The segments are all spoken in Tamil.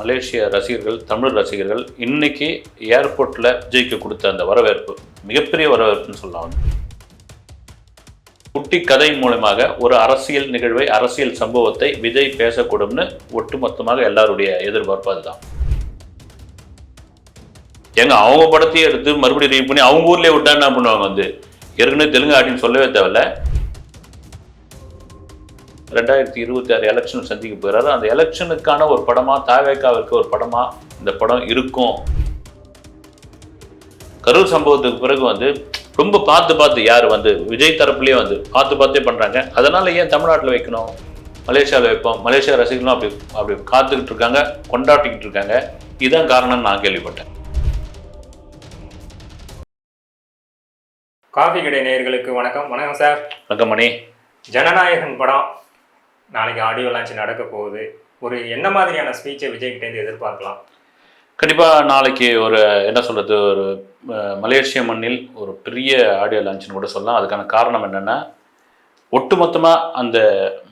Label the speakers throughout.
Speaker 1: மலேசிய ரசிகர்கள் தமிழ் ரசிகர்கள் இன்னைக்கு ஏர்போர்ட்டில் விஜய்க்கு கொடுத்த அந்த வரவேற்பு மிகப்பெரிய வரவேற்புன்னு சொல்லலாம். குட்டி கதை மூலமாக ஒரு அரசியல் நிகழ்வை அரசியல் சம்பவத்தை விஜய் பேசக்கூடும்னு ஒட்டுமொத்தமாக எல்லாருடைய எதிர்பார்ப்பு அதுதான். ஏங்க அவங்க படத்தையே எடுத்து மறுபடியும் ரீ பண்ணி அவங்க ஊர்லேயே விட்டா என்ன பண்ணுவாங்க வந்து? ஏற்கனவே தெலுங்கு ஆட்டின்னு சொல்லவே தேவையில்ல. ரெண்டாயிரத்தி இருபத்தி ஆறு எலெக்ஷன் சந்திக்க போகிறாரு. அந்த எலெக்ஷனுக்கான ஒரு படமா தாவேக்காவிற்கு ஒரு படமா இந்த படம் இருக்கும். கரூர் சம்பவத்துக்கு பிறகு வந்து ரொம்ப பார்த்து பார்த்து யார் வந்து விஜய் தரப்புலேயே வந்து பார்த்து பார்த்தே பண்ணுறாங்க அதனால ஏன் தமிழ்நாட்டில் வைக்கணும்? மலேசியாவில் வைப்போம் மலேசியா ரசிகர்களும் அப்படி அப்படி காத்துக்கிட்டு இருக்காங்க கொண்டாட்டிக்கிட்டு இருக்காங்க. இதுதான் காரணம்னு நான் கேள்விப்பட்டேன்.
Speaker 2: காஃபி கடை நேயர்களுக்கு வணக்கம். வணக்கம் சார்.
Speaker 1: ரங்கமணி
Speaker 2: ஜனநாயகன் படம். நாளைக்கு ஆடியோ லான்ச் நடக்க போகுது. ஒரு என்ன மாதிரியான ஸ்பீச்சை விஜய்கிட்டேருந்து எதிர்பார்க்கலாம்?
Speaker 1: கண்டிப்பாக நாளைக்கு ஒரு என்ன சொல்கிறது ஒரு மலேசிய மண்ணில் ஒரு பெரிய ஆடியோ லான்ச்னு கூட சொல்லலாம். அதுக்கான காரணம் என்னென்னா ஒட்டுமொத்தமாக அந்த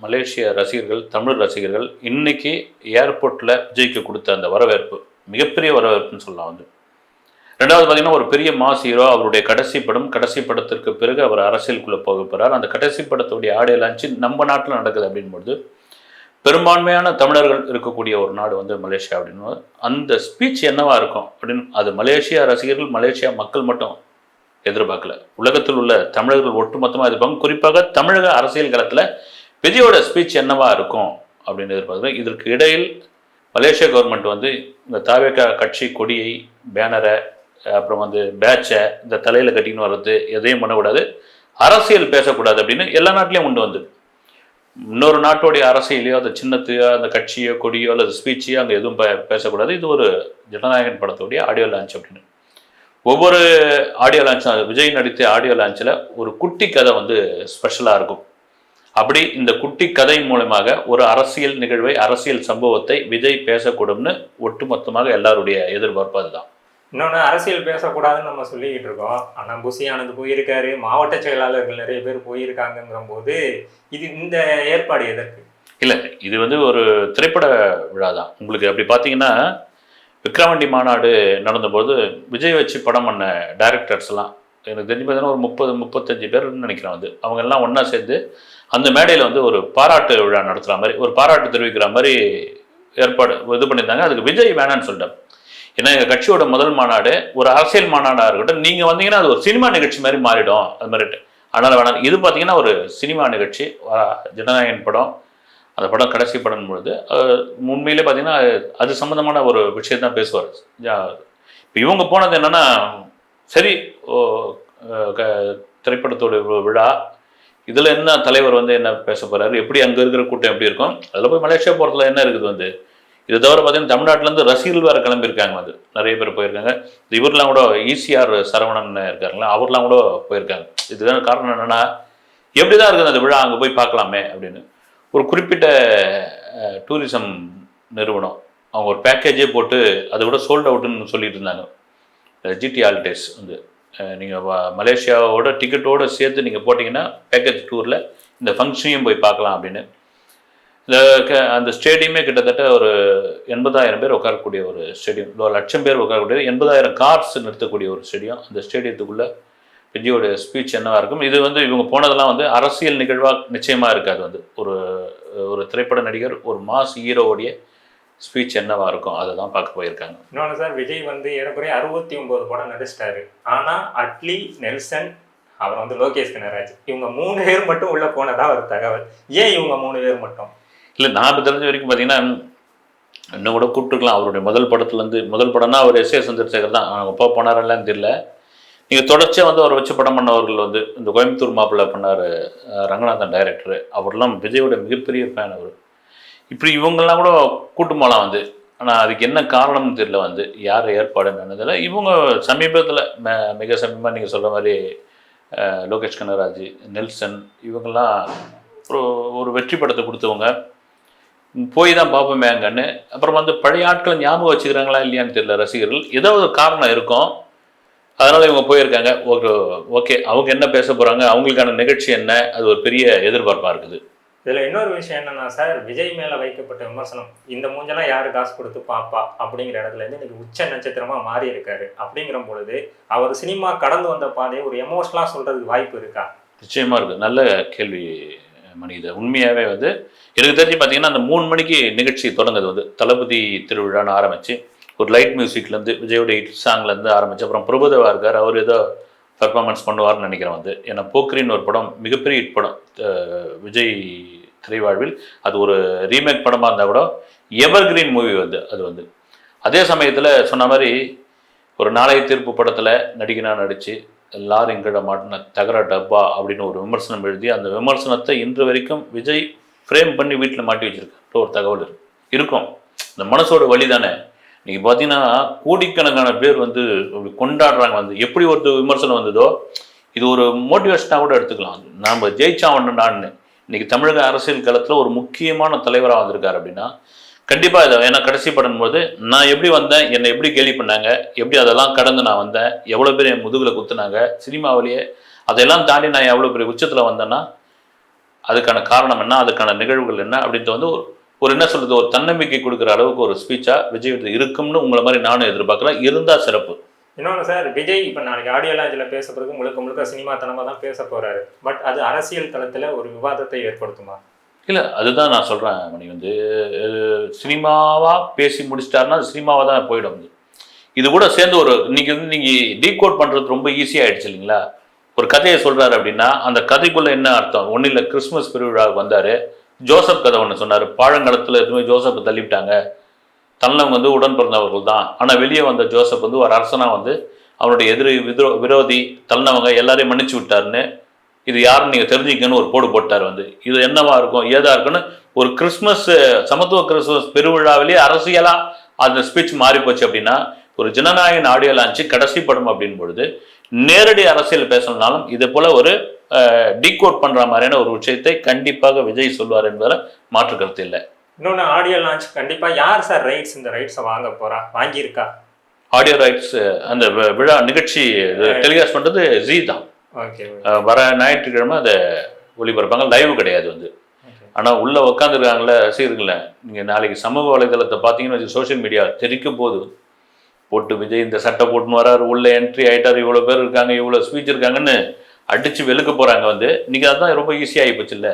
Speaker 1: மலேசிய ரசிகர்கள் தமிழ் ரசிகர்கள் இன்றைக்கி ஏர்போர்ட்டில் விஜய்க்கு கொடுத்த அந்த வரவேற்பு மிகப்பெரிய வரவேற்புன்னு சொல்லலாம் வந்து. ரெண்டாவது பார்த்தீங்கன்னா ஒரு பெரிய மாஸ் ஹீரோ அவருடைய கடைசி படம் கடைசி படத்திற்கு பிறகு அவர் அரசியலுக்குள்ளே போக போகிறார் அந்த கடைசி படத்துடைய ஆடை லான்ச்சு நம்ம நாட்டில் நடக்குது அப்படின்போது பெரும்பான்மையான தமிழர்கள் இருக்கக்கூடிய ஒரு நாடு வந்து மலேசியா அப்படின்னு அந்த ஸ்பீச் என்னவா இருக்கும் அப்படின்னு அது மலேசியா ரசிகர்கள் மலேசியா மக்கள் மட்டும் எதிர்பார்க்கல. உலகத்தில் உள்ள தமிழர்கள் ஒட்டுமொத்தமாக எதிர்பார்க்கும் குறிப்பாக தமிழக அரசியல் களத்தில் விஜயோட ஸ்பீச் என்னவா இருக்கும் அப்படின்னு எதிர்பார்க்குறோம் இதற்கு இடையில் மலேசிய கவர்மெண்ட் வந்து இந்த தாவேக்கா கட்சி கொடியை பேனரை அப்புறம் வந்து பேட்சை இந்த தலையில் கட்டின்னு வர்றது எதையும் பண்ணக்கூடாது. அரசியல் பேசக்கூடாது அப்படின்னு எல்லா நாட்டிலையும் உண்டு வந்து. இன்னொரு நாட்டுடைய அரசியலையோ அந்த சின்னத்தையோ அந்த கட்சியோ கொடியோ அல்லது ஸ்பீச்சையோ அங்கே எதுவும் பேசக்கூடாது. இது ஒரு ஜனநாயகன் படத்துடைய ஆடியோ லான்ச் அப்படின்னு. ஒவ்வொரு ஆடியோ லான்ச்சும் விஜய் நடித்த ஆடியோ லான்ச்சில் ஒரு குட்டி கதை வந்து ஸ்பெஷலாக இருக்கும். அப்படி இந்த குட்டி கதை மூலமாக ஒரு அரசியல் நிகழ்வை அரசியல் சம்பவத்தை விஜய் பேசக்கூடும்னு ஒட்டுமொத்தமாக எல்லாருடைய எதிர்பார்ப்பு அதுதான்.
Speaker 2: இன்னொன்று அரசியல் பேசக்கூடாதுன்னு நம்ம சொல்லிக்கிட்டு இருக்கோம். ஆனால் புசியானது போயிருக்காரு. மாவட்ட செயலாளர்கள் நிறைய பேர் போயிருக்காங்கங்கிற போது இது இந்த ஏற்பாடு எதற்கு?
Speaker 1: இல்லை இது வந்து ஒரு திரைப்பட விழா தான் உங்களுக்கு அப்படி பார்த்தீங்கன்னா விக்ரவாண்டி மாநாடு நடந்தபோது விஜய் வச்சு படம் பண்ண டைரக்டர்ஸ்லாம் எனக்கு தெரிஞ்சு பார்த்தீங்கன்னா ஒரு முப்பது முப்பத்தஞ்சு பேர்னு நினைக்கிறேன் வந்து. அவங்க எல்லாம் ஒன்றா சேர்ந்து அந்த மேடையில் வந்து ஒரு பாராட்டு விழா நடத்துகிற மாதிரி ஒரு பாராட்டு தெரிவிக்கிற மாதிரி ஏற்பாடு இது பண்ணியிருந்தாங்க. அதுக்கு விஜய் வேணான்னு சொல்லிட்டேன் ஏன்னா எங்கள் கட்சியோட முதல் மாநாடு ஒரு அரசியல் மாநாடாக இருக்கட்டும் நீங்கள் வந்தீங்கன்னா அது ஒரு சினிமா நிகழ்ச்சி மாதிரி மாறிடும் அது மாதிரிட்டு அதனால் வேணாம். இது பார்த்தீங்கன்னா ஒரு சினிமா நிகழ்ச்சி. ஜனநாயகன் படம். அந்த படம் கடைசி படம் பொழுது உண்மையிலே பார்த்தீங்கன்னா அது சம்மந்தமான ஒரு விஷயம் தான் பேசுவார் இப்போ இவங்க போனது என்னென்னா சரி ஓ, க- திரைப்படத்தோட விழா. இதில் என்ன தலைவர் வந்து என்ன பேச போகிறாரு எப்படி அங்கே இருக்கிற கூட்டம் எப்படி இருக்கும்? அதில் போய் மலேசியா போகிறதுல என்ன இருக்குது வந்து? இது தவிர பார்த்தீங்கன்னா தமிழ்நாட்டிலேருந்து ரசிகர்கள் வேறு கிளம்பியிருக்காங்க அது. நிறைய பேர் போயிருக்காங்க. இவர்லாம் கூட ஈசிஆர் சரவணன் இருக்காங்களா அவர்லாம் கூட போயிருக்காங்க. இதுதான் காரணம் என்னென்னா எப்படி தான் இருக்குது அந்த விழா? அங்கே போய் பார்க்கலாமே அப்படின்னு. ஒரு குறிப்பிட்ட டூரிசம் நிறுவனம். அவங்க ஒரு பேக்கேஜே போட்டு அதை விட சோல்ட் அவுட்டுன்னு சொல்லிட்டு இருந்தாங்க. ஜிடி ஆல்டேஸ் வந்து. நீங்கள் மலேசியாவோட டிக்கெட்டோடு சேர்த்து நீங்கள் போட்டிங்கன்னா பேக்கேஜ் டூரில் இந்த ஃபங்க்ஷனையும் போய் பார்க்கலாம் அப்படின்னு. இந்த க- அந்த ஸ்டேடியமே கிட்டத்தட்ட ஒரு எண்பதாயிரம் பேர் உட்காரக்கூடிய ஒரு ஸ்டேடியம். ஒரு லட்சம் பேர் உட்காரக்கூடிய எண்பதாயிரம் கார்ஸ் நிறுத்தக்கூடிய ஒரு ஸ்டேடியம். அந்த ஸ்டேடியத்துக்குள்ளே விஜயோட ஸ்பீச் என்னவாக இருக்கும்? இது வந்து இவங்க போனதெல்லாம் வந்து அரசியல் நிகழ்வாக நிச்சயமாக இருக்காது வந்து. ஒரு ஒரு திரைப்பட நடிகர் ஒரு மாஸ் ஹீரோவுடைய ஸ்பீச் என்னவாக இருக்கும்? அதை தான் பார்க்க போயிருக்காங்க.
Speaker 2: இன்னொன்று சார் விஜய் வந்து ஏறக்குறைய அறுபத்தி ஒம்பது படம் நடிச்சிட்டாரு. ஆனால் அட்லி நெல்சன் அவர் வந்து லோகேஷ் கனராஜ் இவங்க மூணு பேர் மட்டும் உள்ளே போனதாக ஒரு தகவல். ஏன் இவங்க மூணு பேர் மட்டும்?
Speaker 1: இல்லை நான் இப்போ தெரிஞ்ச வரைக்கும் பார்த்தீங்கன்னா இன்னும் கூட கூப்பிட்டுருக்கலாம். அவருடைய முதல் படத்துலேருந்து முதல் படம்னா அவர் எஸ் சந்திரசேகர் தான். அவங்க அப்பா போனாரெல்லாம் தெரியல. நீங்கள் தொடர்ச்சியாக வந்து அவரை வச்சு படம் பண்ணவர்கள் வந்து இந்த கோயம்புத்தூர் மாப்பிள்ளை பண்ணார் ரங்கநாதன் டைரக்டர் அவர்லாம் விஜயோட மிகப்பெரிய ஃபேன் அவர். இப்படி இவங்கெல்லாம் கூட கூட்டு போகலாம் வந்து ஆனால் அதுக்கு என்ன காரணம்னு தெரியல வந்து யார் ஏற்பாடு என்னதில்ல இவங்க சமீபத்தில் மிக சமீபமாக நீங்கள் சொல்கிற மாதிரி லோகேஷ் கனகராஜ் நெல்சன் இவங்கெல்லாம் ஒரு ஒரு வெற்றி படத்தை கொடுத்தவங்க. போய் தான் பார்ப்போமே அங்கன்னு. அப்புறம் வந்து பழைய ஆட்களை ஞாபகம் வச்சுக்கிறாங்களா இல்லையான்னு தெரியல ரசிகர்கள். ஏதோ ஒரு காரணம் இருக்கும். அதனால இவங்க போயிருக்காங்க. ஓகே ஓகே அவங்க என்ன பேச போறாங்க அவங்களுக்கான நிகழ்ச்சி என்ன அது ஒரு பெரிய எதிர்பார்ப்பா இருக்குது.
Speaker 2: இதுல இன்னொரு விஷயம் என்னன்னா சார் விஜய் மேல வைக்கப்பட்ட விமர்சனம் இந்த மூஞ்செல்லாம் யாரு காசு கொடுத்து பாப்பா அப்படிங்கிற இடத்துல இருந்து இன்னைக்கு உச்ச நட்சத்திரமா மாறி இருக்காரு. அப்படிங்கிற பொழுது அவர் சினிமா கடந்து வந்த பாதையை ஒரு எமோஷனலா சொல்றதுக்கு வாய்ப்பு இருக்கா?
Speaker 1: நிச்சயமா இருக்கு. நல்ல கேள்வி. மணி. இது வந்து எனக்கு தெரிஞ்சு பார்த்தீங்கன்னா அந்த மூணு மணிக்கு நிகழ்ச்சி தொடங்குது வந்து. தளபதி திருவிழான்னு ஆரம்பித்து ஒரு லைட் மியூசிக்லேருந்து விஜயோட ஹிட் சாங்லேருந்து ஆரம்பிச்சு அப்புறம் பிரபுதேவா இருக்கார் அவர் ஏதோ பர்ஃபார்மன்ஸ் பண்ணுவார்னு நினைக்கிறேன் வந்து. ஏன்னா போக்ரின்னு ஒரு படம் மிகப்பெரிய ஹிட் படம் விஜய் திரைவாழ்வில். அது ஒரு ரீமேக் படமாக இருந்தால் கூட எவர் கிரீன் மூவி வந்து அது வந்து. அதே சமயத்தில் சொன்ன மாதிரி ஒரு நாளைய தீர்ப்பு படத்தில் நடிகனாக நடித்து எல்லாரும் எங்கிட்ட மாட்டின தகர டப்பா அப்படின்னு ஒரு விமர்சனம் எழுதி அந்த விமர்சனத்தை இன்று வரைக்கும் விஜய் ஃப்ரேம் பண்ணி வீட்டில் மாட்டி வச்சிருக்க ஒரு தகவல் இருக்கு. இருக்கும். இந்த மனசோட வழி தானே. நீங்கள் பார்த்தீங்கன்னா கோடிக்கணக்கான பேர் வந்து அப்படி கொண்டாடுறாங்க. வந்து எப்படி ஒரு விமர்சனம் வந்ததோ இது ஒரு மோட்டிவேஷனாக கூட எடுத்துக்கலாம். நாம் ஜெயிச்சா ஒன்றுடான்னு இன்னைக்கு தமிழக அரசியல் களத்தில் ஒரு முக்கியமான தலைவராக வந்திருக்கார் அப்படின்னா கண்டிப்பாக இதை ஏன்னா கடைசி படம் போது நான் எப்படி வந்தேன் என்னை எப்படி கேலி பண்ணாங்க எப்படி அதெல்லாம் கடந்து நான் வந்தேன் எவ்வளோ பேர் என் முதுகில் குத்துனாங்க சினிமாவிலேயே அதெல்லாம் தாண்டி நான் எவ்வளோ பெரிய உச்சத்தில் வந்தேன்னா அதுக்கான காரணம் என்ன அதுக்கான நிகழ்வுகள் என்ன அப்படின்ட்டு வந்து ஒரு ஒரு என்ன சொல்கிறது ஒரு தன்னம்பிக்கை கொடுக்குற அளவுக்கு ஒரு ஸ்பீச்சாக விஜய் இருக்கும்னு உங்களை மாதிரி நானும் எதிர்பார்க்குறேன் இருந்தால் சிறப்பு.
Speaker 2: இன்னொன்று சார் விஜய் இப்போ நாளைக்கு ஆடியோ லாஞ்சில் பேச பிறகு முழுக்க முழுக்க சினிமா தனமாக தான் பேச போகிறாரு பட் அது அரசியல் தளத்தில் ஒரு விவாதத்தை ஏற்படுத்துமா?
Speaker 1: இல்லை அதுதான் நான் சொல்கிறேன் மணி வந்து சினிமாவாக பேசி முடிச்சிட்டாருன்னா அது சினிமாவாக தான் போயிடும். இது கூட சேர்ந்து ஒரு இன்னைக்கு வந்து நீங்கள் டீகோட் பண்ணுறது ரொம்ப ஈஸியாகிடுச்சு இல்லைங்களா? ஒரு கதையை சொல்கிறாரு அப்படின்னா அந்த கதைக்குள்ளே என்ன அர்த்தம்? ஒன்றும் இல்லை கிறிஸ்மஸ் பெருவிழாவுக்கு வந்தார். ஜோசப் கதை ஒன்று சொன்னார். பாழங்காலத்தில் எதுவுமே ஜோசப்பை தள்ளிவிட்டாங்க. தன்னவங்க வந்து உடன் பிறந்தவர்கள் தான். ஆனால் வெளியே வந்த ஜோசப் வந்து ஒரு அரசனாக வந்து அவனுடைய எதிரி விதோ விரோதி தள்ளவங்க எல்லாரையும் மன்னிச்சு விட்டாருன்னு இது யாருன்னு நீங்கள் தெரிஞ்சுக்கன்னு ஒரு போடு போட்டார் வந்து. இது என்னவா இருக்கும் ஏதா இருக்குன்னு ஒரு கிறிஸ்மஸ் சமத்துவ கிறிஸ்மஸ் பெருவிழாவிலேயே அரசியலாக அந்த ஸ்பீச் மாறி போச்சு அப்படின்னா ஒரு ஜனநாயகன் ஆடியோ லான்ச்சு கடைசி படம் அப்படின் பொழுது நேரடி அரசியல் பேசணும்னாலும் இதே போல ஒரு டீகோட் பண்ற மாதிரியான ஒரு விஷயத்தை கண்டிப்பாக விஜய் சொல்வார் என்பதில் மாற்று கருத்து இல்லை.
Speaker 2: இன்னொன்று ஆடியோ லான்ச் கண்டிப்பாக யார் சார் ரைட்ஸ் இந்த ரைட்ஸை வாங்க போறா? வாங்கியிருக்கா?
Speaker 1: ஆடியோ ரைட்ஸ் அந்த விழா நிகழ்ச்சி டெலிகாஸ்ட் பண்ணுறது ஜி தான். வர ஞாயிற்றுக்கிழமை அதை ஒளிபரப்பாங்க. லைவ் கிடையாது வந்து. ஆனால் உள்ளே உட்காந்துருக்காங்களே ரசிகர்கள நீங்கள் நாளைக்கு சமூக வலைதளத்தை பார்த்தீங்கன்னு சோஷியல் மீடியா தெரிக்கும் போது போட்டு விஜய் இந்த சட்டை போட்டுன்னு வராரு உள்ள என்ட்ரி ஆயிட்டாரு இவ்வளோ பேர் இருக்காங்க இவ்வளோ ஸ்பீச் இருக்காங்கன்னு அடித்து வெளுக்க போகிறாங்க வந்து. இன்னைக்கு அதுதான் ரொம்ப ஈஸியாகி போச்சு இல்லை.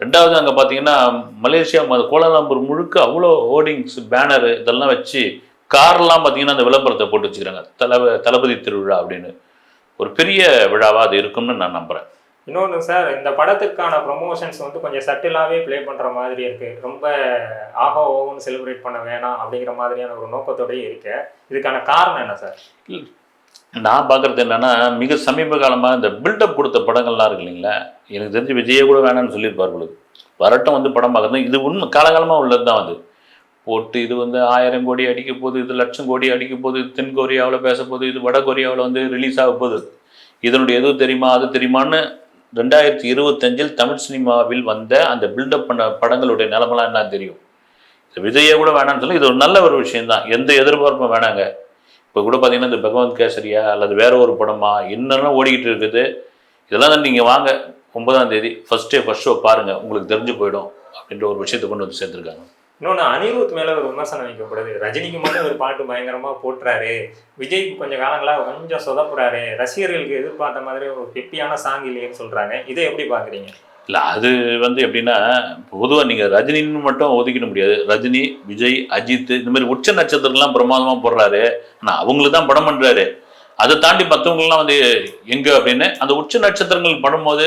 Speaker 1: ரெண்டாவது அங்கே பார்த்தீங்கன்னா மலேசியா கோலாலம்பூர் முழுக்க அவ்வளோ ஹோர்டிங்ஸ் பேனரு இதெல்லாம் வச்சு கார்லாம் பார்த்தீங்கன்னா அந்த விளம்பரத்தை போட்டு வச்சுக்கிறாங்க. தளப தளபதி திருவிழா அப்படின்னு. ஒரு பெரிய விழாவாக அது இருக்கும்னு நான் நம்புகிறேன்
Speaker 2: இன்னொன்று சார் இந்த படத்துக்கான ப்ரொமோஷன்ஸ் வந்து கொஞ்சம் சட்டிலாகவே ப்ளே பண்ணுற மாதிரி இருக்கு. ரொம்ப ஆஹா ஓஹோன்னு செலிப்ரேட் பண்ண வேணாம் அப்படிங்கிற மாதிரியான ஒரு நோக்கத்தோடயே இருக்கு. இதுக்கான காரணம் என்ன சார்?
Speaker 1: நான் பார்க்குறது என்னன்னா மிக சமீப காலமாக இந்த பில்டப் கொடுத்த படங்கள்லாம் இருக்கு இல்லைங்களா? எனக்கு தெரிஞ்சு விஜயே கூட வேணாம்னு சொல்லியிருப்பார் உங்களுக்கு வரட்டும் வந்து படம் பார்க்குறது இது உண்மை காலகாலமாக உள்ளது தான் அது போட்டு இது வந்து ஆயிரம் கோடி அடிக்க போகுது இது லட்சம் கோடி அடிக்க போகுது இது தென் கொரியாவில் பேச போகுது இது வட கொரியாவில் வந்து ரிலீஸ் ஆக போகுது. இதனுடைய எது தெரியுமா? அது தெரியுமான்னு ரெண்டாயிரத்தி இருபத்தஞ்சில் தமிழ் சினிமாவில் வந்த அந்த பில்டப் பண்ண படங்களுடைய நிலமெல்லாம் என்ன தெரியும்? இது விஜயே கூட வேணாம்னு சொல்லி இது ஒரு நல்ல ஒரு விஷயம்தான். எந்த எதிர்பார்ப்பும் வேணாங்க. இப்போ கூட பார்த்தீங்கன்னா இந்த பகவந்த் கேசரியா அல்லது வேற ஒரு படமா என்னென்ன ஓடிக்கிட்டு இருக்குது. இதெல்லாம் நீங்கள் வாங்க. ஒன்பதாம் தேதி ஃபஸ்ட்டே ஃபஸ்ட் ஷோ பாருங்கள் உங்களுக்கு தெரிஞ்சு போயிடும் அப்படின்ற ஒரு விஷயத்தை கொண்டு வந்து சேர்த்துருக்காங்க.
Speaker 2: இன்னொன்று அனிருத் மேலே ஒரு விமர்சனம் வைக்கப்படுது. ரஜினிக்கு மட்டும் ஒரு பாட்டு பயங்கரமாக போட்டுறாரு. விஜய்க்கு கொஞ்சம் காலங்களாக கொஞ்சம் சொதப்புறாரு. ரசிகர்களுக்கு எதிர்பார்த்த மாதிரி ஒரு பெப்பியான சாங் இல்லையேன்னு சொல்கிறாங்க இதை எப்படி பார்க்குறீங்க
Speaker 1: இல்லை அது வந்து எப்படின்னா பொதுவாக நீங்கள் ரஜினின்னு மட்டும் ஒதுக்கிட முடியாது. ரஜினி விஜய் அஜித் இந்த மாதிரி உச்ச நட்சத்திரங்கள்லாம் பிரமாதமாக போடுறாரு. ஆனால் அவங்களுக்கு தான் படம் பண்ணுறாரு அதை தாண்டி மற்றவங்களாம் வந்து எங்கே அப்படின்னு அந்த உச்ச நட்சத்திரங்கள் படும்போது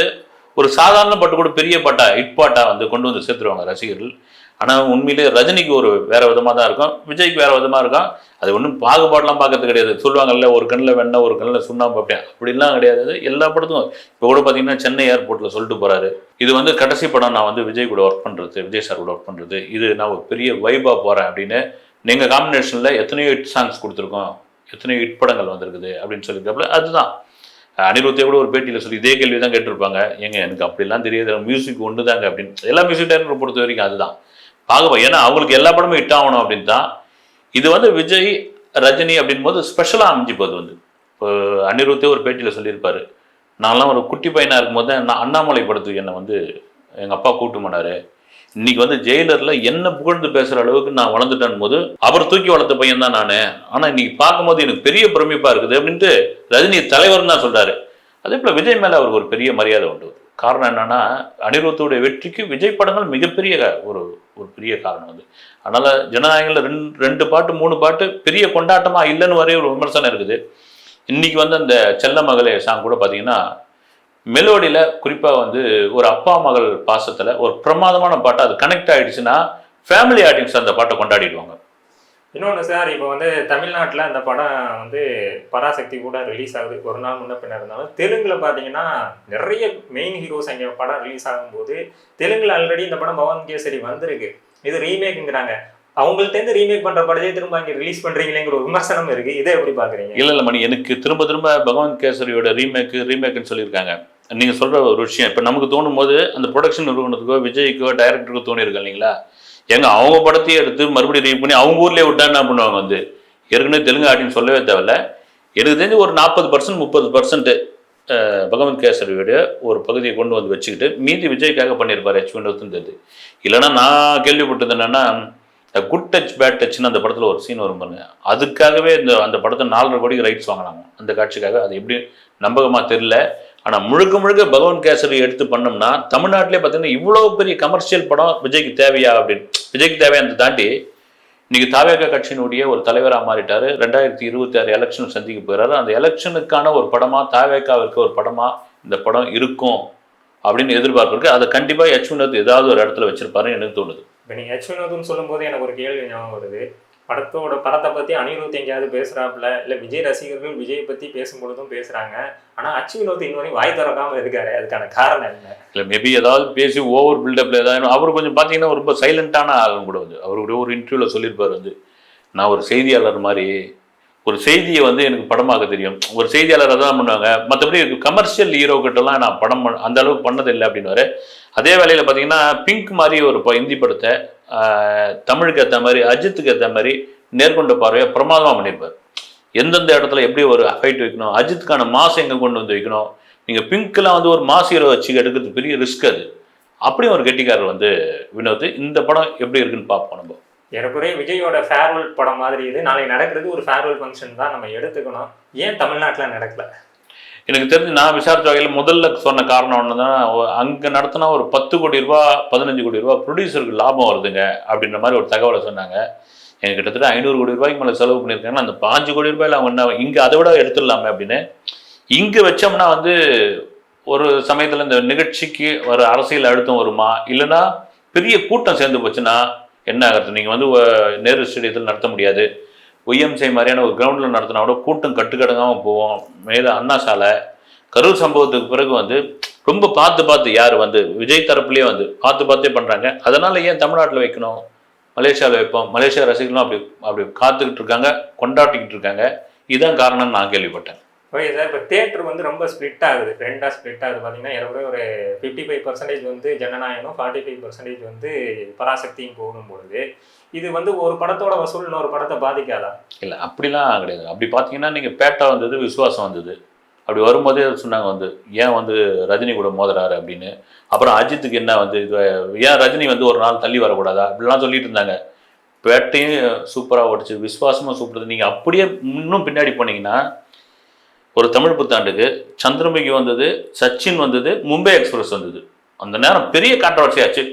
Speaker 1: ஒரு சாதாரண பாட்டு கூட பெரிய பாட்டா ஹிட் பாட்டா வந்து கொண்டு வந்து சேர்த்துருவாங்க ரசிகர்கள். ஆனால் உண்மையிலே ரஜினிக்கு ஒரு வேறு விதமாக தான் இருக்கும். விஜய்க்கு வேற விதமாக இருக்கும். அது ஒன்றும் பாகுபாடெலாம் பார்க்கறது கிடையாது. சொல்லுவாங்கல்ல ஒரு கண்ணில் வெண்ணெய் ஒரு கண்ணில் சுண்ணாம்பு அப்படியே? அப்படிலாம் கிடையாது. எல்லா படத்துக்கும். இப்போ கூட பார்த்தீங்கன்னா சென்னை ஏர்போர்ட்டில் சொல்லிட்டு போகிறாரு இது வந்து கடைசி படம் நான் வந்து விஜய் கூட ஒர்க் பண்ணுறது விஜய் சார் கூட ஒர்க் பண்ணுறது இது நான் ஒரு பெரிய வைபாக போகிறேன் அப்படின்னு நீங்கள் காம்பினேஷனில் எத்தனையோ ஹிட் சாங்ஸ் கொடுத்துருக்கோம். எத்தனையோ ஹிட் படங்கள் வந்திருக்குது அப்படின்னு சொல்லியிருக்காப்புல. அதுதான். அனிருத்தே கூட ஒரு பேட்டியில் சொல்லி இதே கேள்வி தான் கேட்டிருப்பாங்க. ஏங்க எனக்கு அப்படிலாம் தெரியாது. மியூசிக் ஒன்று தாங்க அப்படின்னு. எல்லா மியூசிக் டைரக்டரை பொறுத்த வரைக்கும் அதுதான். பார்க்க ஏன்னா அவங்களுக்கு எல்லா படமும் ஹிட் ஆகணும் அப்படின்னு தான் இது வந்து விஜய் ரஜினி அப்படின் போது ஸ்பெஷலாக அமைஞ்சு போகுது வந்து. இப்போ அனிருத்தே ஒரு பேட்டியில் சொல்லியிருப்பார். நான்லாம் ஒரு குட்டி பையனாக இருக்கும்போது தான் நான் அண்ணாமலை படத்துக்கு என்னை வந்து எங்கள் அப்பா கூட்டு போனார். இன்னைக்கு வந்து ஜெயிலரில் என்ன புகழ்ந்து பேசுகிற அளவுக்கு நான் வளர்ந்துட்டேன் போது அவர் தூக்கி வளர்த்த பையன் தான் நான். ஆனால் இன்னைக்கு பார்க்கும்போது எனக்கு பெரிய பிரமிப்பாக இருக்குது அப்படின்ட்டு ரஜினி தலைவர் தான் சொல்கிறாரு அதே போல் விஜய் மேலே அவருக்கு ஒரு பெரிய மரியாதை உண்டு. காரணம் என்னன்னா அனிருத்துடைய வெற்றிக்கு விஜய் படங்கள் மிகப்பெரிய ஒரு ஒரு பெரிய காரணம் அது. அதனால் ஜனநாயகங்களில் ரெண்டு ரெண்டு பாட்டு மூணு பாட்டு பெரிய கொண்டாட்டமாக இல்லைன்னு வரைய ஒரு விமர்சனம் இருக்குது. இன்றைக்கி வந்து அந்த செல்ல மகளே சாங் கூட பார்த்தீங்கன்னா மெலோடியில் குறிப்பாக வந்து ஒரு அப்பா மகள் பாசத்தில் ஒரு பிரமாதமான பாட்டு அது கனெக்ட் ஆகிடுச்சுன்னா ஃபேமிலி ஆடியன்ஸ் அந்த பாட்டை கொண்டாடிடுவாங்க.
Speaker 2: இன்னொன்று சார் இப்போ வந்து தமிழ்நாட்டில் அந்த படம் வந்து பராசக்தி கூட ரிலீஸ் ஆகுது. ஒரு நாள் முன்ன பின்ன இருந்தாலும். தெலுங்கில் பார்த்தீங்கன்னா நிறைய மெயின் ஹீரோஸ் அங்கே படம் ரிலீஸ் ஆகும்போது தெலுங்கில் ஆல்ரெடி இந்த படம் பவன் கேசரி வந்திருக்கு. இது ரீமேக்குங்கிறாங்க அவங்கள்ட்டேருந்து ரீமேக் பண்ணுற படத்தையே திரும்ப அங்கே ரிலீஸ் பண்ணுறீங்களேங்கிற ஒரு விமர்சனம் இருக்குது இதை எப்படி பார்க்குறீங்க
Speaker 1: இல்லை இல்லை மணி எனக்கு திரும்ப திரும்ப பகவான் கேசரியோட ரீமேக்கு ரீமேக்குன்னு சொல்லியிருக்காங்க. நீங்கள் சொல்கிற ஒரு விஷயம் இப்போ நமக்கு தோணும் போது அந்த ப்ரொடக்ஷன் நிறுவனத்துக்கோ விஜய்க்கோ டைரக்டருக்கோ தோணியிருக்கு இல்லைங்களா? எங்க அவங்க படத்தையே எடுத்து மறுபடியும் ரீ பண்ணி அவங்க ஊர்லேயே விட்டா என்ன பண்ணுவாங்க வந்து? ஏற்கனவே தெலுங்கு ஆட்டின்னு சொல்லவே தேவையில்ல. எனக்கு தெரிஞ்சு ஒரு நாற்பது பர்சன்ட் முப்பது பர்சன்ட் பகவந்த் கேசரியோட ஒரு பகுதியை கொண்டு வந்து வச்சுக்கிட்டு மீதி விஜய்க்காக பண்ணியிருப்பார் ஹெச் வினோத்துன்னு இல்லைன்னா நான் கேள்விப்பட்டது என்னென்னா குட் டச் பேட் டச்னு அந்த படத்தில் ஒரு சீன் வரும் பாருங்க. அதுக்காகவே இந்த அந்த படத்தை நாலரை கோடிக்கு ரைட்ஸ் வாங்கினாங்க. அந்த காட்சிக்காக அது எப்படி நம்பகமாக தெரியல. ஆனால் முழுக்க முழுக்க பகவான் கேசரி எடுத்து பண்ணோம்னா தமிழ்நாட்டிலே பார்த்தீங்கன்னா இவ்வளோ பெரிய கமர்ஷியல் படம் விஜய்க்கு தேவையா அப்படின்னு விஜய்க்கு தேவையானதை தாண்டி இன்னைக்கு தாவேக கட்சியினுடைய ஒரு தலைவராக மாறிட்டார். ரெண்டாயிரத்தி இருபத்தி ஆறு எலெக்ஷன் சந்திக்க போகிறாரு அந்த எலெக்ஷனுக்கான ஒரு படமாக தாவேக்காவிற்கு ஒரு படமாக இந்த படம் இருக்கும் அப்படின்னு எதிர்பார்ப்பு இருக்கு. அதை கண்டிப்பாக யச் வினோத் ஏதாவது ஒரு இடத்துல வச்சிருப்பாருன்னு எனக்கு தோணுது.
Speaker 2: இப்போ நீங்கள் யச் வினோத்னு சொல்லும்போது எனக்கு ஒரு கேள்வி ஞாபகம் வருது. படத்தோட படத்தை பற்றி அனிருத் எங்கேயாவது பேசுகிறாப்புல இல்லை விஜய் ரசிகர்கள் விஜயை பற்றி பேசும்பொழுதும் பேசுகிறாங்க ஆனால் அச்சு வினோத் இன்னும் வாய் திறக்காமல் இருக்காரு அதுக்கான காரணம் என்ன?
Speaker 1: இல்லை மேபி ஏதாவது பேசி ஓவர் பில்டப்பில் ஏதாவது அவர் கொஞ்சம் பார்த்தீங்கன்னா ரொம்ப சைலண்டான ஆளும் கூட வந்து அவருடைய ஒரு இன்டர்வியூவில் சொல்லியிருப்பார் வந்து நான் ஒரு செய்தியாளர் மாதிரி ஒரு செய்தியை வந்து எனக்கு படமாக்க தெரியும். ஒரு செய்தியாளர் தான் பண்ணுவாங்க மற்றபடி கமர்ஷியல் ஹீரோ கிட்டலாம் நான் படம் பண்ண- அந்த அளவுக்கு பண்ணதில்லை அப்படின்னு அதே வேலையில் பார்த்தீங்கன்னா பிங்க் மாதிரி ஒரு ப- ஹிந்தி படத்தை தமிழுக்கு ஏற்ற மாதிரி அஜித்துக்கு ஏற்ற மாதிரி நேர்கொண்ட பார்வையை பிரமாதமாக பண்ணியிருப்பார். எந்தெந்த இடத்துல எப்படி ஒரு ஃபைட் வைக்கணும் அஜித்துக்கான மாசு எங்கே கொண்டு வந்து வைக்கணும் நீங்கள் பிங்க்லாம் வந்து ஒரு மாஸ் ஹீரோ வச்சு எடுக்கிறது பெரிய ரிஸ்க் அது. அப்படியும் ஒரு கெட்டிக்காரர் வந்து வினோத் இந்த படம் எப்படி இருக்குன்னு பார்ப்போம் நம்ம.
Speaker 2: ஏறக்குறைய விஜயோட ஃபேர்வெல் படம் மாதிரி இது. நாளைக்கு நடக்கிறது ஒரு ஃபேர்வெல் ஃபங்க்ஷன் தான் நம்ம எடுத்துக்கணும். ஏன் தமிழ்நாட்டில் நடக்கலை?
Speaker 1: எனக்கு தெரிஞ்சு நான் விசாரித்த வகையில் முதல்ல சொன்ன காரணம் ஒன்று தான் அங்கே நடத்தினா ஒரு பத்து கோடி ரூபா பதினஞ்சு கோடி ரூபா ப்ரொடியூசருக்கு லாபம் வருதுங்க அப்படின்ற மாதிரி ஒரு தகவலை சொன்னாங்க. எனக்கு கிட்டத்தட்ட ஐநூறு கோடி ரூபாய்க்கு மேலே செலவு பண்ணியிருக்காங்க அந்த பாஞ்சு கோடி ரூபாயில் அவங்க என்ன இங்கே அதை விட எடுத்துடலாமே அப்படின்னு. இங்கே வச்சோம்னா வந்து ஒரு சமயத்தில் இந்த நிகழ்ச்சிக்கு வர அரசியல் அழுத்தம் வருமா? இல்லைன்னா பெரிய கூட்டம் சேர்ந்து போச்சுன்னா என்ன ஆகிறது? நீங்கள் வந்து நேரு ஸ்டேடியத்தில் நடத்த முடியாது. ஒய்எம்சை மாதிரியான ஒரு கிரவுண்டில் நடத்தினா கூட கூட்டம் கட்டுக்கடங்காமல் போவோம். மேலே அண்ணா சாலை. கரூர் சம்பவத்துக்கு பிறகு வந்து ரொம்ப பார்த்து பார்த்து யார் வந்து விஜய் தரப்புலேயே வந்து பார்த்து பார்த்தே பண்ணுறாங்க அதனால் ஏன் தமிழ்நாட்டில் வைக்கணும்? மலேசியாவில் வைப்போம். மலேசியா ரசிகர்களும் அப்படி அப்படி காத்துக்கிட்டு இருக்காங்க கொண்டாட்டிக்கிட்டு இருக்காங்க. இதுதான் காரணம்னு நான் கேள்விப்பட்டேன்.
Speaker 2: ஓகே சார் இப்போ தேட்டர் வந்து ரொம்ப ஸ்ப்ளிட் ஆகுது. ரெண்டாக ஸ்ப்ளிட் ஆகுது பார்த்தீங்கன்னா ஏறக்குறைய ஒரு ஃபிஃப்டி ஃபைவ் பர்சன்டேஜ் வந்து ஜனநாயகம் ஃபார்ட்டி ஃபைவ் பர்சன்டேஜ் வந்து பராசக்தியும் போகும் பொழுது இது வந்து ஒரு படத்தோட வசூல் இன்னொரு படத்தை பாதிக்காதா?
Speaker 1: இல்லை அப்படிலாம் கிடையாது. அப்படி பார்த்தீங்கன்னா நீங்கள் பேட்டா வந்தது விசுவாசம் வந்தது. அப்படி வரும்போதே சொன்னாங்க வந்து ஏன் வந்து ரஜினி கூட மோதுறாரு? அப்படின்னு. அப்புறம் அஜித்துக்கு என்ன வந்து இது ஏன் ரஜினி வந்து ஒரு நாள் தள்ளி வரக்கூடாதா? அப்படிலாம் சொல்லிட்டு இருந்தாங்க. பேட்டையும் சூப்பராக ஓடிச்சு விசுவாசமாக சூப்பர் நீங்கள் அப்படியே இன்னும் பின்னாடி போனீங்கன்னா ஒரு தமிழ் புத்தாண்டுக்கு சந்திரமுகி வந்தது சச்சின் வந்தது மும்பை எக்ஸ்பிரஸ் வந்தது. அந்த நேரம் பெரிய கான்ட்ரவர்சி ஆச்சு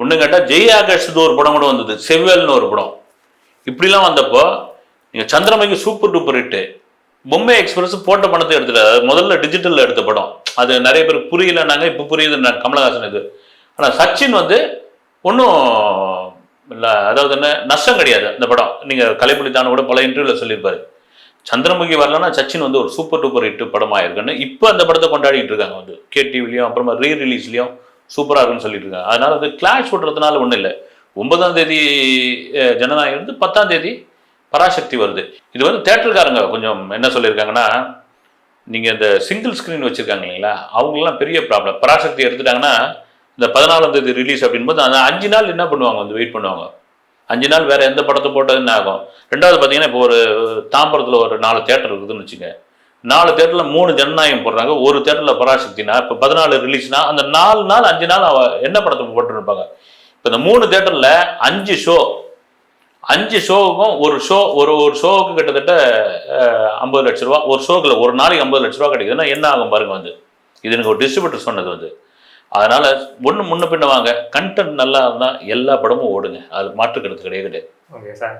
Speaker 1: ஒன்று கேட்டால் ஜெய் ஆகாஷ்து ஒரு படம் கூட வந்தது செவ்வல்னு ஒரு படம். இப்படிலாம் வந்தப்போ நீங்கள் சந்திரமுகி சூப்பர் டூப்பர் ஹிட்டு பொம்மை எக்ஸ்பிரஸ் போட்ட பணத்தை எடுத்துட்டு அது முதல்ல டிஜிட்டலில் எடுத்த படம். அது நிறைய பேர் புரியலன்னாங்க இப்போ புரியுது கமலஹாசன் இது. ஆனால் சச்சின் வந்து ஒன்றும் இல்லை அதாவது என்ன நஷ்டம் கிடையாது அந்த படம். நீங்கள் கலைப்புலித்தான கூட பல இன்டர்வியூவில் சொல்லியிருப்பாரு. சந்திரமுகி வரலன்னா சச்சின் வந்து ஒரு சூப்பர் டூப்பர் ஹிட் படமாக இருக்குன்னு இப்போ அந்த படத்தை கொண்டாடிட்டு இருக்காங்க வந்து. கேடிவிலையும் அப்புறமா ரீ ரிலீஸ்லையும் சூப்பராக இருக்குன்னு சொல்லிட்டு இருக்காங்க அதனால அது கிளாஷ் விடுறதுனால ஒன்றும் இல்லை. ஒன்பதாம் தேதி ஜனநாயகம் வந்து பத்தாம் தேதி பராசக்தி வருது. இது வந்து தேட்டருக்காரங்க கொஞ்சம் என்ன சொல்லியிருக்காங்கன்னா நீங்கள் இந்த சிங்கிள் ஸ்க்ரீன் வச்சுருக்காங்க இல்லைங்களா அவங்களெலாம் பெரிய ப்ராப்ளம் பராசக்தி எடுத்துட்டாங்கன்னா இந்த பதினாலாம் தேதி ரிலீஸ் அப்படின்போது அந்த அஞ்சு நாள் என்ன பண்ணுவாங்க வந்து வெயிட் பண்ணுவாங்க? அஞ்சு நாள் வேறு எந்த படத்தை போட்டது என்ன ஆகும்? ரெண்டாவது பார்த்தீங்கன்னா இப்போ ஒரு தாம்பரத்தில் ஒரு நாலு தேட்டர் இருக்குதுன்னு வச்சுங்க நாலு தேட்டரில் மூணு ஜனநாயகம் போடுறாங்க. ஒரு தேட்டரில் பராசக்தினா இப்போ பதினாலு ரிலீஸ்னா அந்த நாலு நாள் அஞ்சு நாள் அவ என்ன படத்தை போட்டுருப்பாங்க? இப்போ இந்த மூணு தேட்டரில் அஞ்சு ஷோ அஞ்சு ஷோவுக்கும் ஒரு ஷோ ஒரு ஒரு ஷோவுக்கு கிட்டத்தட்ட ஐம்பது லட்ச ரூபா ஒரு ஷோக்கில் ஒரு நாளைக்கு ஐம்பது லட்ச ரூபா கிடைக்குதுன்னா என்ன ஆகும் பாருங்க வந்து? இது எனக்கு ஒரு டிஸ்ட்ரிபியூட்டர் சொன்னது வந்து. அதனால் ஒன்று முன்ன பின்ன வாங்க. கண்டென்ட் நல்லா இருந்தால் எல்லா படமும் ஓடுங்க. அது மாற்று கருத்து கிடையாது. கிடையாது
Speaker 2: ஓகே சார்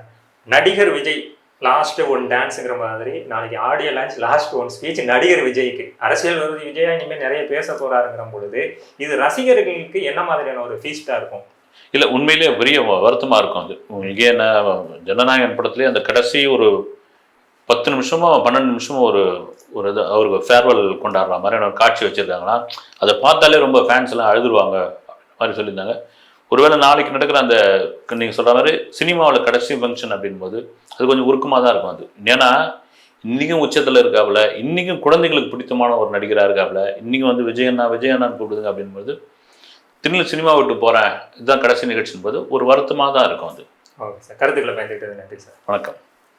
Speaker 2: நடிகர் விஜய் லாஸ்ட் ஒன் டான்ஸுங்கிற மாதிரி நாளைக்கு audio launch last one speech நடிகர் விஜய்க்கு. அரசியல் விரோதி விஜயா இனிமேல் நிறைய பேச போறாருங்கிற பொழுது இது ரசிகர்களுக்கு என்ன மாதிரியான ஒரு ஃபீஸ்டா இருக்கும்?
Speaker 1: இல்லை உண்மையிலேயே பெரிய வருத்தமாக வருத்தமா இருக்கும் அது. உங்களுக்கு என்ன ஜனநாயகன் படத்துலேயே அந்த கடைசி ஒரு பத்து நிமிஷமோ பன்னெண்டு நிமிஷமோ ஒரு ஒரு இது அவருக்கு ஃபேர்வெல் கொண்டாடுற மாதிரி ஒரு காட்சி வச்சுருக்காங்களா? அதை பார்த்தாலே ரொம்ப ஃபேன்ஸ் எல்லாம் அழுதுருவாங்க மாதிரி சொல்லியிருந்தாங்க. ஒருவேளை நாளைக்கு நடக்கிற அந்த நீங்கள் சொல்கிற மாதிரி சினிமாவில் கடைசி ஃபங்க்ஷன் அப்படின்போது அது கொஞ்சம் உருக்கமாக தான் இருக்கும் அது. ஏன்னா இன்றைக்கும் உச்சத்தில் இருக்காப்புல இன்றைக்கும் குழந்தைங்களுக்கு பிடித்தமான ஒரு நடிகராக இருக்காப்புல இன்றைக்கும் வந்து விஜயண்ணா விஜயண்ணான்னு கூப்பிடுதுங்க அப்படின்போது திருநெல் சினிமா விட்டு போகிறேன் இதுதான் கடைசி நிகழ்ச்சியின் போது ஒரு வருத்தமாக தான் இருக்கும் அது.
Speaker 2: Okay sir. கருத்துக்களை பயந்துக்கிட்டது நன்றி சார்.
Speaker 1: வணக்கம்.